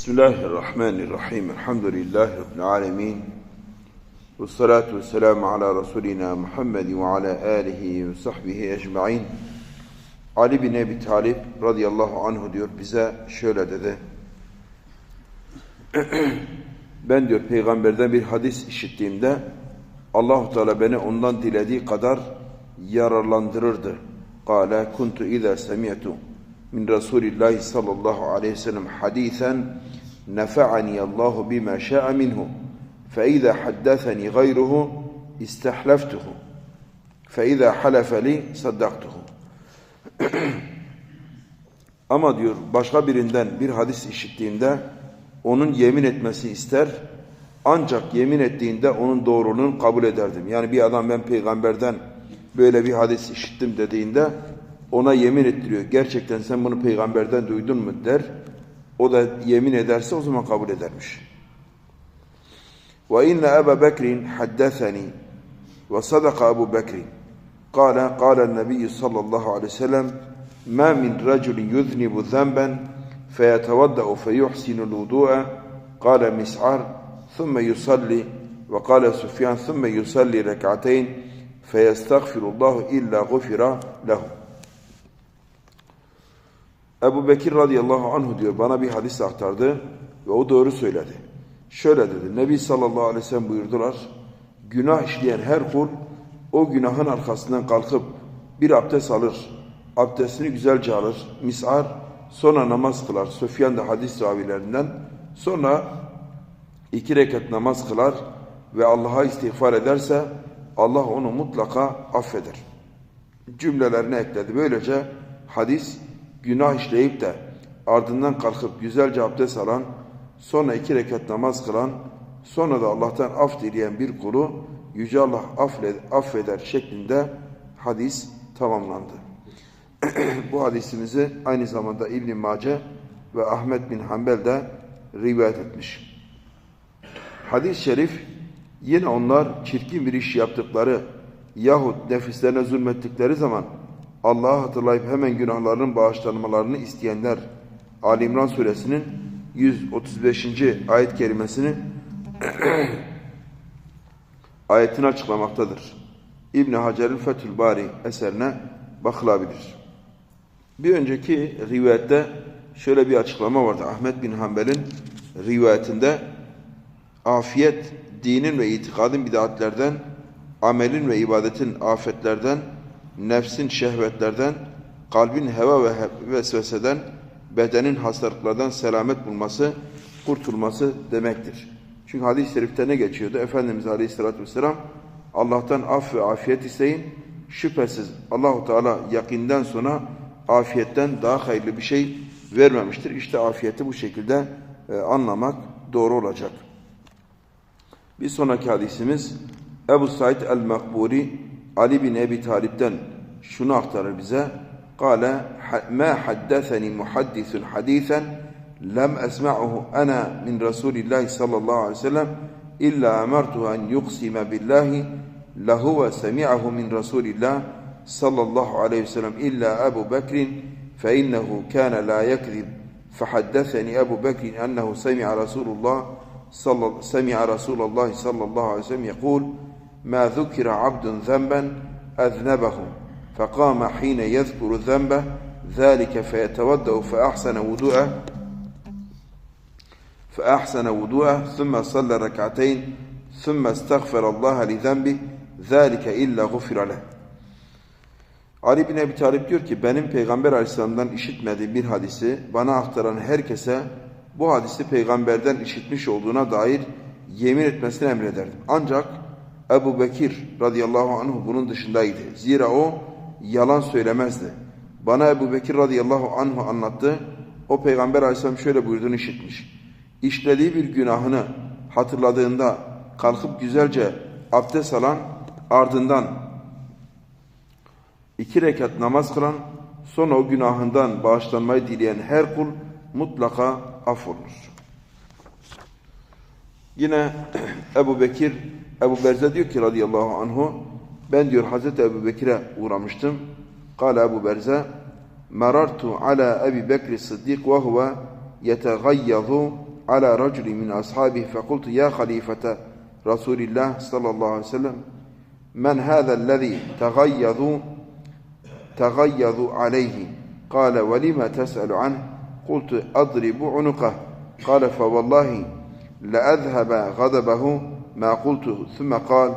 Bismillahirrahmanirrahim. Elhamdülillahi Rabbil alemin. Ve salatu ve selamu ala Resulina Muhammed ve ala alihi ve sahbihi ecma'in. Ali bin Ebi Talib radıyallahu anhu diyor bize şöyle dedi. ben diyor peygamberden bir hadis işittiğimde Allahu Teala beni ondan dilediği kadar yararlandırırdı. Kale kuntu iza semi'tu min Resulillahi sallallahu aleyhi ve sellem hadisen nefa'ani Allahu bima şa'a minhu fe izâ haddâtheni gayruhu istihlaftuhu fe izâ halefe li saddaktuhu ama diyor başka birinden bir hadis işittiğimde onun yemin etmesi ister ancak yemin ettiğinde onun doğruluğunu kabul ederdim. Yani bir adam ben peygamberden böyle bir hadis işittim dediğinde ona yemin ettiriyor. Gerçekten sen bunu peygamberden duydun mu der. O da yemin ederse o zaman kabul edermiş. Ve inne Ebu Bekrin haddeseni ve sadaka Ebu Bekrin. Kale, kale Nebi sallallahu aleyhi ve sellem ma min raculin yuznibu zemben feyetevadde'u feyuhsinul vudu'a kale mis'ar thumme yusalli ve kale Sufyan thumme yusalli rek'ateyn feyestagfirullahu illa gufira lehu. Ebu Bekir radıyallahu anhu diyor bana bir hadis aktardı ve o doğru söyledi. Şöyle dedi. Nebi sallallahu aleyhi ve sellem buyurdular. Günah işleyen her kul o günahın arkasından kalkıp bir abdest alır. Abdestini güzelce alır. Mis'ar sonra namaz kılar. Süfyan da hadis ravilerinden. Sonra iki rekat namaz kılar ve Allah'a istiğfar ederse Allah onu mutlaka affeder. Cümlelerini ekledi. Böylece hadis günah işleyip de ardından kalkıp güzelce abdest alan sonra iki rekat namaz kılan, sonra da Allah'tan af dileyen bir kulu Yüce Allah affeder şeklinde hadis tamamlandı. Bu hadisimizi aynı zamanda İbn-i Mace ve Ahmet bin Hanbel de rivayet etmiş. Hadis-i şerif yine onlar çirkin bir iş yaptıkları yahut nefislerine zulmettikleri zaman Allah'ı hatırlayıp hemen günahlarının bağışlanmalarını isteyenler Ali İmran suresinin 135. ayet kerimesini ayetini açıklamaktadır. İbn Hacer'in Fethül Bari eserine bakılabilir. Bir önceki rivayette şöyle bir açıklama vardı. Ahmet bin Hanbel'in rivayetinde afiyet dinin ve itikadın bidatlerden, amelin ve ibadetin afetlerden, nefsin şehvetlerden, kalbin heva ve vesveseden, bedenin hastalıklardan selamet bulması, kurtulması demektir. Çünkü hadis-i şerifte ne geçiyordu? Efendimiz Aleyhisselatü Vesselam Allah'tan af ve afiyet isteyin. Şüphesiz Allahu Teala yakinden sonra afiyetten daha hayırlı bir şey vermemiştir. İşte afiyeti bu şekilde e, anlamak doğru olacak. Bir sonraki hadisimiz Ebu Said el-Makburi Ali bin Ebi Talip'ten şunu aktarır bize. Kale ma haddeseni muhaddisun hadisen lem esma'uhu ana min Resulillahi sallallahu aleyhi ve sellem illa emertuhu en yuksime billahi lehuve semi'ahu min Resulillah sallallahu aleyhi ve sellem illa Ebu Bekrin fe innehu kâne la yekzib فحدثني أبو بكر أنه سمع رسول الله صلى سمع رسول الله صلى الله عليه وسلم يقول ما ذكر عبد ذنبا أذنبه فقام حين يذكر الذنب ذلك فيتودأ فأحسن وضوءه فأحسن وضوءه ثم صلى ركعتين ثم استغفر الله لذنبه ذلك إلا غفر له Ali bin Ebi Talib diyor ki benim Peygamber Aleyhisselam'dan işitmediğim bir hadisi bana aktaran herkese bu hadisi peygamberden işitmiş olduğuna dair yemin etmesini emrederdim. Ancak Ebu Bekir radıyallahu anh bunun dışındaydı. Zira o yalan söylemezdi. Bana Ebu Bekir radıyallahu anhu anlattı. O peygamber aleyhisselam şöyle buyurduğunu işitmiş. İşlediği bir günahını hatırladığında kalkıp güzelce abdest alan ardından iki rekat namaz kılan sonra o günahından bağışlanmayı dileyen her kul mutlaka affolunur. Yine Ebu Bekir, Ebu Berze diyor ki radıyallahu anhu ben diyor Hazreti Ebu Bekir'e uğramıştım. Kale Ebu Berze merartu ala Ebu Bekri Sıddik ve huve yeteğayyadu ala raculi min ashabihi fekultu ya halifete Resulillah sallallahu aleyhi ve sellem men hâza hâzellezî tegayyazu تغيظ عليه قال ولما تسأل عنه قلت أضرب عنقه قال فوالله لأذهب غضبه ما قلت ثم قال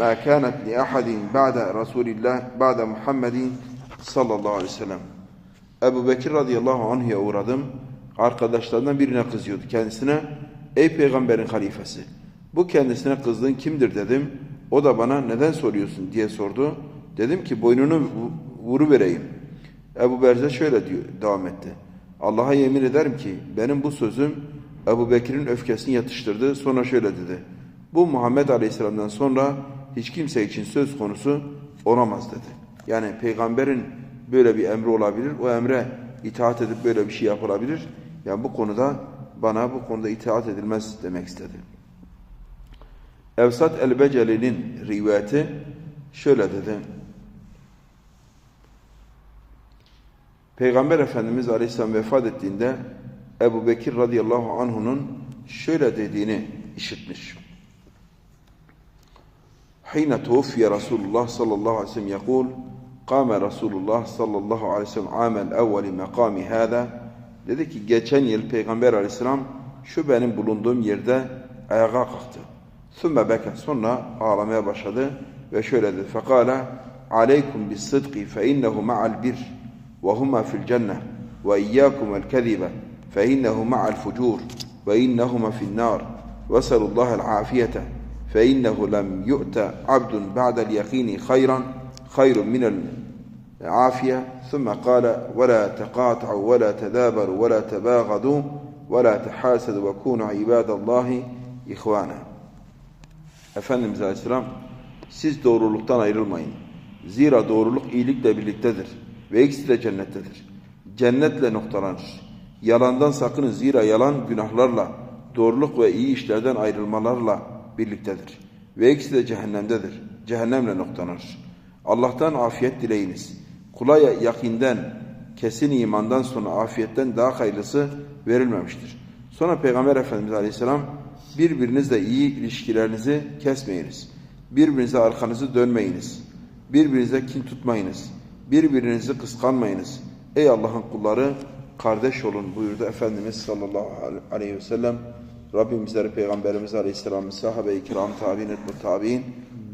ما كانت لأحد بعد رسول الله بعد محمد sallallahu aleyhi ve sellem. Ebu Bekir radıyallahu anh'a uğradım. Arkadaşlarından birine kızıyordu kendisine. Ey peygamberin halifesi bu kendisine kızdığın kimdir dedim. O da bana neden soruyorsun diye sordu. Dedim ki boynunu vuru vereyim. Ebu Berze şöyle diyor, devam etti. Allah'a yemin ederim ki benim bu sözüm Ebu Bekir'in öfkesini yatıştırdı. Sonra şöyle dedi. Bu Muhammed Aleyhisselam'dan sonra hiç kimse için söz konusu olamaz dedi. Yani peygamberin böyle bir emri olabilir. O emre itaat edip böyle bir şey yapılabilir. Yani bu konuda bana bu konuda itaat edilmez demek istedi. Evsat el-Beceli'nin rivayeti şöyle dedi. Peygamber Efendimiz Aleyhisselam vefat ettiğinde Ebu Bekir radıyallahu anh'unun şöyle dediğini işitmiş. حين توفي رسول الله صلى الله عليه وسلم يقول قام رسول الله صلى الله عليه وسلم عام الأول مقام هذا dedi ki geçen yıl Peygamber aleyhisselam şu benim bulunduğum yerde ayağa kalktı. Sümme beke sonra ağlamaya başladı ve şöyle dedi. Fekala aleykum bis sıdki fe innehu ma'al bir ve huma fil cenne ve iyyakum el kezibe fe innehu ma'al fucur ve innehuma fil nar ve selullahel afiyete فإنه لم يؤت عبد بعد اليقين خيرا خير من العافية ثم قال ولا تقاطعوا ولا تدابروا ولا تباغضوا ولا تحاسدوا وكونوا عباد الله إخوانا Efendimiz Aleyhisselam siz doğruluktan ayrılmayın. Zira doğruluk iyilikle birliktedir ve ikisi de cennettedir. Cennetle noktalanır. Yalandan sakının zira yalan günahlarla, doğruluk ve iyi işlerden ayrılmalarla birliktedir. Ve ikisi de cehennemdedir. Cehennemle noktalanır. Allah'tan afiyet dileyiniz. Kula yakinden, kesin imandan sonra afiyetten daha hayırlısı verilmemiştir. Sonra Peygamber Efendimiz Aleyhisselam birbirinizle iyi ilişkilerinizi kesmeyiniz. Birbirinize arkanızı dönmeyiniz. Birbirinize kin tutmayınız. Birbirinizi kıskanmayınız. Ey Allah'ın kulları kardeş olun buyurdu Efendimiz sallallahu aleyhi ve sellem. Rabbim bizleri Peygamberimiz Aleyhisselam'ın sahabe-i kiram tabi'in etme tabi'in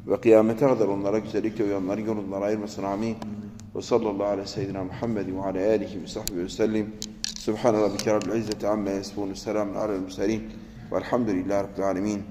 ve kıyamete kadar onlara güzellikle uyanların yolundan ayırmasın amin. Ve sallallahu aleyhi ve seyyidina Muhammed ve ala alihi ve sahbihi ve sellim. Subhane rabbike rabbil izzeti amma yasifun. Selamun alel murselin. Velhamdülillahi rabbil alemin.